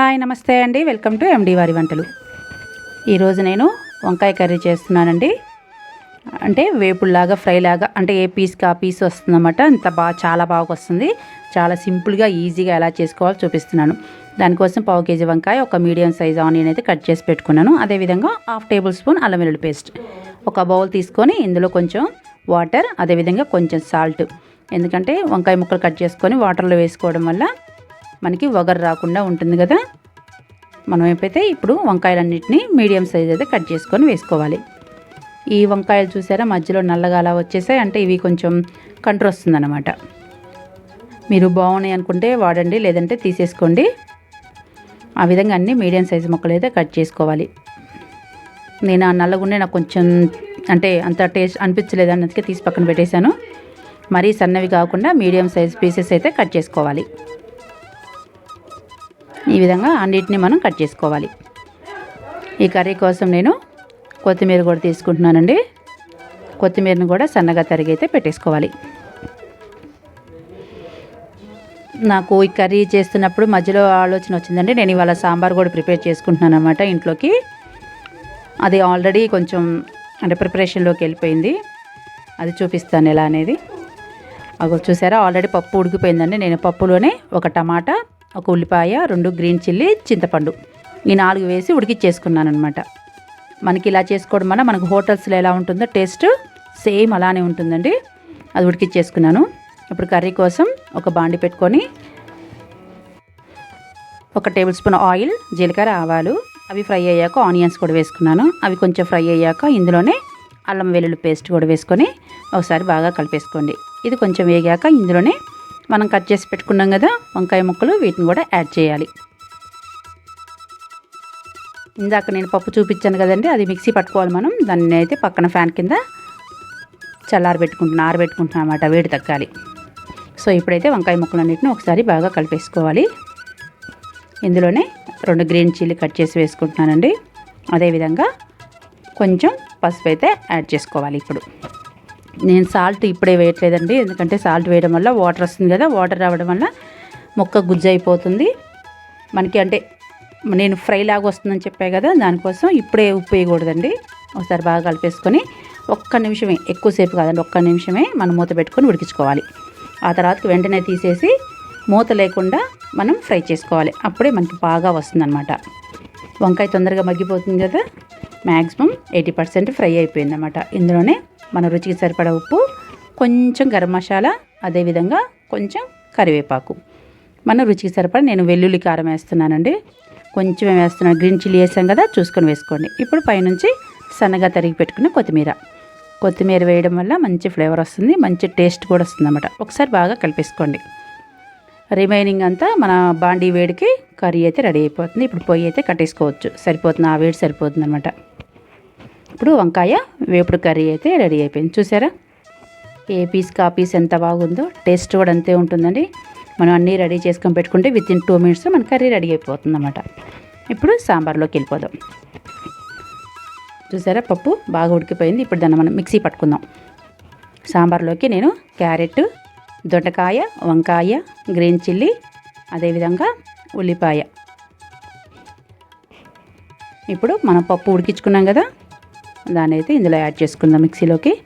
Hi నమస్తే అండి. Welcome to MD వారి వంటలు. ఈరోజు నేను వంకాయ కర్రీ చేస్తున్నానండి. అంటే వేపుల్లాగా ఫ్రై లాగా అంటే ఏ పీస్కి ఆ పీస్ వస్తుందన్నమాట. అంత బాగా చాలా బాగా వస్తుంది. చాలా సింపుల్గా ఈజీగా ఎలా చేసుకోవాలో చూపిస్తున్నాను. దానికోసం పావు కేజీ వంకాయ ఒక మీడియం సైజ్ ఆనియన్ అయితే కట్ చేసి పెట్టుకున్నాను. అదేవిధంగా హాఫ్ టేబుల్ స్పూన్ అల్లం వెల్లుల్లి పేస్ట్. ఒక బౌల్ తీసుకొని ఇందులో కొంచెం వాటర్ అదేవిధంగా కొంచెం సాల్ట్. ఎందుకంటే వంకాయ ముక్కలు కట్ చేసుకొని వాటర్లో వేసుకోవడం వల్ల మనకి వగరు రాకుండా ఉంటుంది కదా. మనం ఏపైతే ఇప్పుడు వంకాయలన్నింటినీ మీడియం సైజ్ అయితే కట్ చేసుకొని వేసుకోవాలి. ఈ వంకాయలు చూసారా? మధ్యలో నల్లగా అలా వచ్చేసాయి. అంటే ఇవి కొంచెం కంట్రోల్ వస్తుందన్నమాట. మీరు బాగున్నాయి అనుకుంటే వాడండి లేదంటే తీసేసుకోండి. ఆ విధంగా అన్ని మీడియం సైజు మొక్కలు అయితే కట్ చేసుకోవాలి. నేను ఆ నల్లగుండే నాకు కొంచెం అంటే అంత టేస్ట్ అనిపించలేదు అన్నట్టుగా తీసి పక్కన పెట్టేశాను. మరీ సన్నవి కాకుండా మీడియం సైజ్ పీసెస్ అయితే కట్ చేసుకోవాలి. ఈ విధంగా అన్నిటిని మనం కట్ చేసుకోవాలి. ఈ కర్రీ కోసం నేను కొత్తిమీర కూడా తీసుకుంటున్నానండి. కొత్తిమీరను కూడా సన్నగా తరిగైతే పెట్టేసుకోవాలి. నాకు ఈ కర్రీ చేస్తున్నప్పుడు మధ్యలో ఆలోచన వచ్చిందండి. నేను ఇవాళ సాంబార్ కూడా ప్రిపేర్ చేసుకుంటున్నాను అనమాట ఇంట్లోకి. అది ఆల్రెడీ కొంచెం అంటే ప్రిపరేషన్లోకి వెళ్ళిపోయింది. అది చూపిస్తాను ఎలా అనేది. అగో చూసారా? ఆల్రెడీ పప్పు ఉడికిపోయిందండి. నేను పప్పులోనే ఒక టమాటా ఒక ఉల్లిపాయ రెండు గ్రీన్ చిల్లీ చింతపండు. ఈ నాలుగు వేసి ఉడికిచ్చేసుకున్నాను అనమాట మనకి ఇలా చేసుకోవడం వల్ల మనకు హోటల్స్లో ఎలా ఉంటుందో టేస్ట్ సేమ్ అలానే ఉంటుందండి. అది ఉడికిచ్చేసుకున్నాను. ఇప్పుడు కర్రీ కోసం ఒక బాండి పెట్టుకొని ఒక టేబుల్ స్పూన్ ఆయిల్ జీలకర్ర ఆవాలు అవి ఫ్రై అయ్యాక ఆనియన్స్ కూడా వేసుకున్నాను. అవి కొంచెం ఫ్రై అయ్యాక ఇందులోనే అల్లం వెల్లుల్లి పేస్ట్ కూడా వేసుకొని ఒకసారి బాగా కలిపేసుకోండి. ఇది కొంచెం వేగాక ఇందులోనే మనం కట్ చేసి పెట్టుకున్నాం కదా వంకాయ ముక్కలు వీటిని కూడా యాడ్ చేయాలి. ఇందాక నేను పప్పు చూపించాను కదండి అది మిక్సీ పట్టుకోవాలి మనం. దాన్ని అయితే పక్కన ఫ్యాన్ కింద చల్లారబెట్టుకుంటున్నాను ఆరబెట్టుకుంటున్నాను అనమాట వేడి తగ్గాలి. సో ఇప్పుడైతే వంకాయ ముక్కలన్నిటిని ఒకసారి బాగా కలిపేసుకోవాలి. ఇందులోనే రెండు గ్రీన్ చిల్లీ కట్ చేసి వేసుకుంటున్నానండి. అదేవిధంగా కొంచెం పసుపు అయితే యాడ్ చేసుకోవాలి ఇప్పుడు. నేను సాల్ట్ ఇప్పుడే వేయట్లేదండి. ఎందుకంటే సాల్ట్ వేయడం వల్ల వాటర్ వస్తుంది కదా వాటర్ రావడం వల్ల మొక్క గుజ్జు అయిపోతుంది. మనకి అంటే నేను ఫ్రై లాగా వస్తుందని చెప్పాను కదా దానికోసం ఇప్పుడే ఉప్పు వేయకూడదండి. ఒకసారి బాగా కలిపేసుకొని ఒక్క నిమిషమే ఎక్కువసేపు కాదండి ఒక్క నిమిషమే మనం మూత పెట్టుకొని ఉడికించుకోవాలి. ఆ తర్వాత వెంటనే తీసేసి మూత లేకుండా మనం ఫ్రై చేసుకోవాలి. అప్పుడే మనకి బాగా వస్తుందన్నమాట. వంకాయ తొందరగా మగ్గిపోతుంది కదా మ్యాక్సిమం ఎయిటీ పర్సెంట్ ఫ్రై అయిపోయింది అనమాట ఇందులోనే మన రుచికి సరిపడా ఉప్పు కొంచెం గరం మసాలా అదేవిధంగా కొంచెం కరివేపాకు. మన రుచికి సరిపడా నేను వెల్లుల్లి కారం వేస్తున్నానండి. కొంచెం వేస్తున్నాను గ్రీన్ చిల్లీ వేసాం కదా చూసుకొని వేసుకోండి. ఇప్పుడు పైనుంచి సన్నగా తరిగి పెట్టుకున్న కొత్తిమీర. కొత్తిమీర వేయడం వల్ల మంచి ఫ్లేవర్ వస్తుంది మంచి టేస్ట్ కూడా వస్తుంది అన్నమాట ఒకసారి బాగా కలిపేసుకోండి. రిమైనింగ్ అంతా మన బాండీ వేడికి కర్రీ అయితే రెడీ అయిపోతుంది. ఇప్పుడు పొయ్యి అయితే కట్టేసుకోవచ్చు. సరిపోతుంది ఆ వేడి సరిపోతుంది అనమాట ఇప్పుడు వంకాయ వేపుడు కర్రీ అయితే రెడీ అయిపోయింది. చూసారా? ఏ పీస్ కా పీస్ ఎంత బాగుందో టేస్ట్ కూడా అంతే ఉంటుందండి. మనం అన్నీ రెడీ చేసుకొని పెట్టుకుంటే విత్ ఇన్ టూ మినిట్స్ మన కర్రీ రెడీ అయిపోతుంది అనమాట ఇప్పుడు సాంబార్లోకి వెళ్ళిపోదాం. చూసారా? పప్పు బాగా ఉడికిపోయింది. ఇప్పుడు దాన్ని మనం మిక్సీ పట్టుకుందాం. సాంబార్లోకి నేను క్యారెట్ దొండకాయ వంకాయ గ్రీన్ చిల్లీ అదేవిధంగా ఉల్లిపాయ. ఇప్పుడు మనం పప్పు ఉడికించుకున్నాం కదా? దాని అయితే ఇందులో యాడ్ చేసుకుందాం మిక్సీలోకి.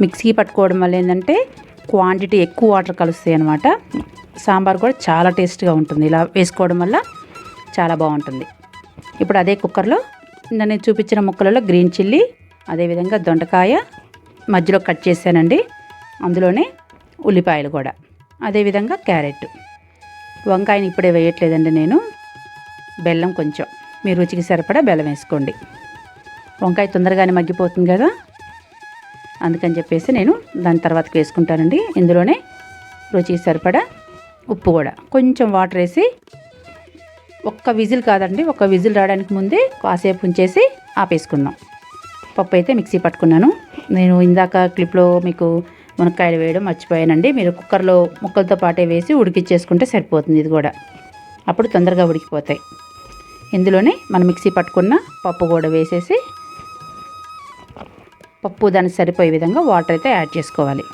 మిక్సీ పట్టుకోవడం వల్ల ఏంటంటే క్వాంటిటీ ఎక్కువ వాటర్ కలుస్తాయి అనమాట సాంబార్ కూడా చాలా టేస్ట్గా ఉంటుంది. ఇలా వేసుకోవడం వల్ల చాలా బాగుంటుంది. ఇప్పుడు అదే కుక్కర్లో నేను చూపించిన ముక్కలలో గ్రీన్ చిల్లీ అదేవిధంగా దొండకాయ మధ్యలో కట్ చేశానండి. అందులోనే ఉల్లిపాయలు కూడా అదేవిధంగా క్యారెట్. వంకాయని ఇప్పుడే వేయట్లేదండి నేను. బెల్లం కొంచెం. మీ రుచికి సరిపడా బెల్లం వేసుకోండి. వంకాయ తొందరగానే మగ్గిపోతుంది కదా? అందుకని చెప్పేసి నేను దాని తర్వాతకి వేసుకుంటానండి. ఇందులోనే రుచికి సరిపడా ఉప్పు కూడా. కొంచెం వాటర్ వేసి ఒక్క విజిల్ కాదండి ఒక విజిల్ రావడానికి ముందే కాసేపు ఉంచేసి ఆపేసుకుందాం. పప్పు అయితే మిక్సీ పట్టుకున్నాను. నేను ఇందాక క్లిప్లో మీకు మునక్కాయలు వేయడం మర్చిపోయానండి. మీరు కుక్కర్లో ముక్కలతో పాటే వేసి ఉడికిచ్చేసుకుంటే సరిపోతుంది ఇది కూడా. అప్పుడు తొందరగా ఉడికిపోతాయి. ఇందులోనే మనం మిక్సీ పట్టుకున్న పప్పు కూడా వేసేసి పప్పు దానికి సరిపోయే విధంగా వాటర్ అయితే యాడ్ చేసుకోవాలి.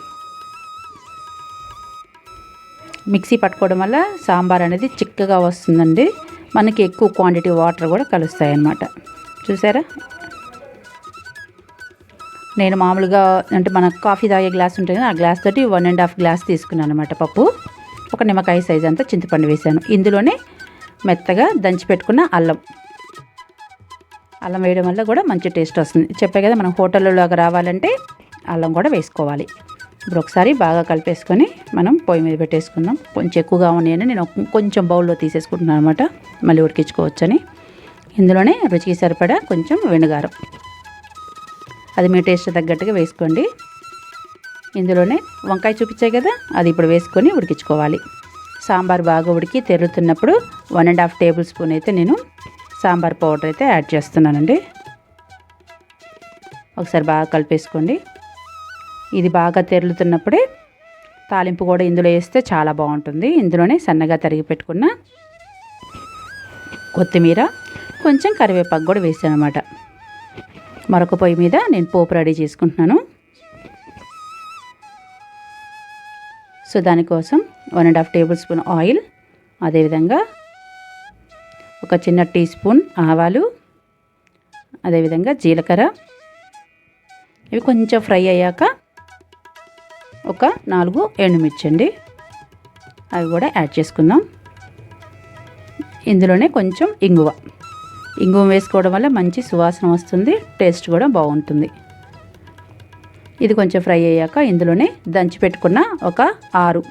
మిక్సీ పట్టుకోవడం వల్ల సాంబార్ అనేది చిక్కగా వస్తుందండి. మనకి ఎక్కువ క్వాంటిటీ వాటర్ కూడా కలుస్తాయి అన్నమాట చూసారా? నేను మామూలుగా అంటే మన కాఫీ తాగే గ్లాస్ ఉంటుంది కదా ఆ గ్లాస్ తోటి వన్ అండ్ హాఫ్ గ్లాస్ తీసుకున్నాను అనమాట పప్పు. ఒక నిమ్మకాయ సైజ్ అంతా చింతపండు వేసాను. ఇందులోనే మెత్తగా దంచి పెట్టుకున్న అల్లం. అల్లం వేయడం వల్ల కూడా మంచి టేస్ట్ వస్తుంది. చెప్పే కదా మనం హోటళ్ళలోకి రావాలంటే అల్లం కూడా వేసుకోవాలి. ఇప్పుడు ఒకసారి బాగా కలిపేసుకొని మనం పొయ్యి మీద పెట్టేసుకుందాం. కొంచెం ఎక్కువగా ఉన్నాయని నేను కొంచెం బౌల్లో తీసేసుకుంటున్నాను అనమాట మళ్ళీ ఉడికించుకోవచ్చని. ఇందులోనే రుచికి సరిపడా కొంచెం వెనుగారం. అది మీ టేస్ట్ తగ్గట్టుగా వేసుకోండి. ఇందులోనే వంకాయ చూపించాయి కదా అది ఇప్పుడు వేసుకొని ఉడికించుకోవాలి. సాంబార్ బాగా ఉడికి తెరుతున్నప్పుడు one and half tablespoon అయితే నేను సాంబార్ పౌడర్ అయితే యాడ్ చేస్తున్నానండి. ఒకసారి బాగా కలిపేసుకోండి. ఇది బాగా తెరులుతున్నప్పుడే తాలింపు కూడా ఇందులో వేస్తే చాలా బాగుంటుంది. ఇందులోనే సన్నగా తరిగి పెట్టుకున్న కొత్తిమీర కొంచెం కరివేపాకు కూడా వేసాను అనమాట మరొక పొయ్యి మీద నేను పోపు రెడీ చేసుకుంటున్నాను. సో దానికోసం one and half tablespoon oil అదేవిధంగా ఒక చిన్న టీ స్పూన్ ఆవాలు అదేవిధంగా జీలకర్ర. ఇవి కొంచెం ఫ్రై అయ్యాక ఒక నాలుగు ఎండుమిర్చి అండి అవి కూడా యాడ్ చేసుకుందాం. ఇందులోనే కొంచెం ఇంగువ. ఇంగువ వేసుకోవడం వల్ల మంచి సువాసన వస్తుంది టేస్ట్ కూడా బాగుంటుంది. ఇది కొంచెం ఫ్రై అయ్యాక ఇందులోనే దంచి పెట్టుకున్న ఒక ఆరు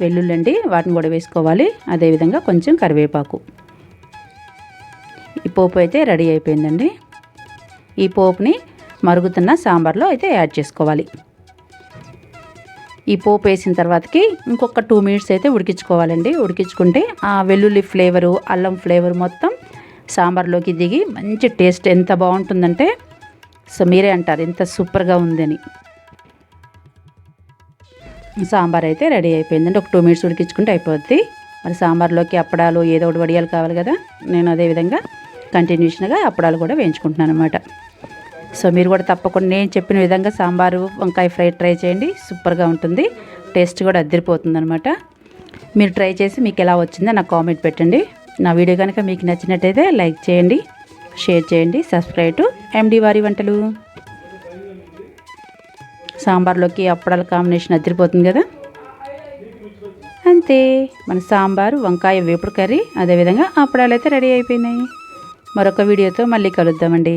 వెల్లుల్లండి వాటిని కూడా వేసుకోవాలి. అదేవిధంగా కొంచెం కరివేపాకు. పోపు అయితే రెడీ అయిపోయిందండి. ఈ పోపుని మరుగుతున్న సాంబార్లో అయితే యాడ్ చేసుకోవాలి. ఈ పోపు వేసిన తర్వాతకి ఇంకొక టూ మినిట్స్ అయితే ఉడికించుకోవాలండి. ఉడికించుకుంటే ఆ వెల్లుల్లి ఫ్లేవరు అల్లం ఫ్లేవర్ మొత్తం సాంబార్లోకి దిగి మంచి టేస్ట్ ఎంత బాగుంటుందంటే సో మీరే అంటారు ఎంత సూపర్గా ఉందని. సాంబార్ అయితే రెడీ అయిపోయిందండి. ఒక టూ మినిట్స్ ఉడికించుకుంటే అయిపోద్ది. మరి సాంబార్లోకి అప్పడాలు ఏదో ఒకటి వడియాలు కావాలి కదా? నేను అదేవిధంగా కంటిన్యూషన్గా అప్పడాలు కూడా వేయించుకుంటున్నాను అనమాట సో మీరు కూడా తప్పకుండా నేను చెప్పిన విధంగా సాంబారు వంకాయ ఫ్రై ట్రై చేయండి. సూపర్గా ఉంటుంది. టేస్ట్ కూడా అద్దరిపోతుంది అనమాట మీరు ట్రై చేసి మీకు ఎలా వచ్చిందో నాకు కామెంట్ పెట్టండి. నా వీడియో కనుక మీకు నచ్చినట్టయితే లైక్ చేయండి షేర్ చేయండి సబ్స్క్రైబ్ టు ఎండి వారి వంటలు. సాంబార్లోకి అప్పడాల కాంబినేషన్ అద్దరిపోతుంది కదా? అంతే. మన సాంబారు వంకాయ వేపుడు కర్రీ అదేవిధంగా అప్పడాలు అయితే రెడీ అయిపోయినాయి. మరొక వీడియోతో మళ్ళీ కలుద్దామండి.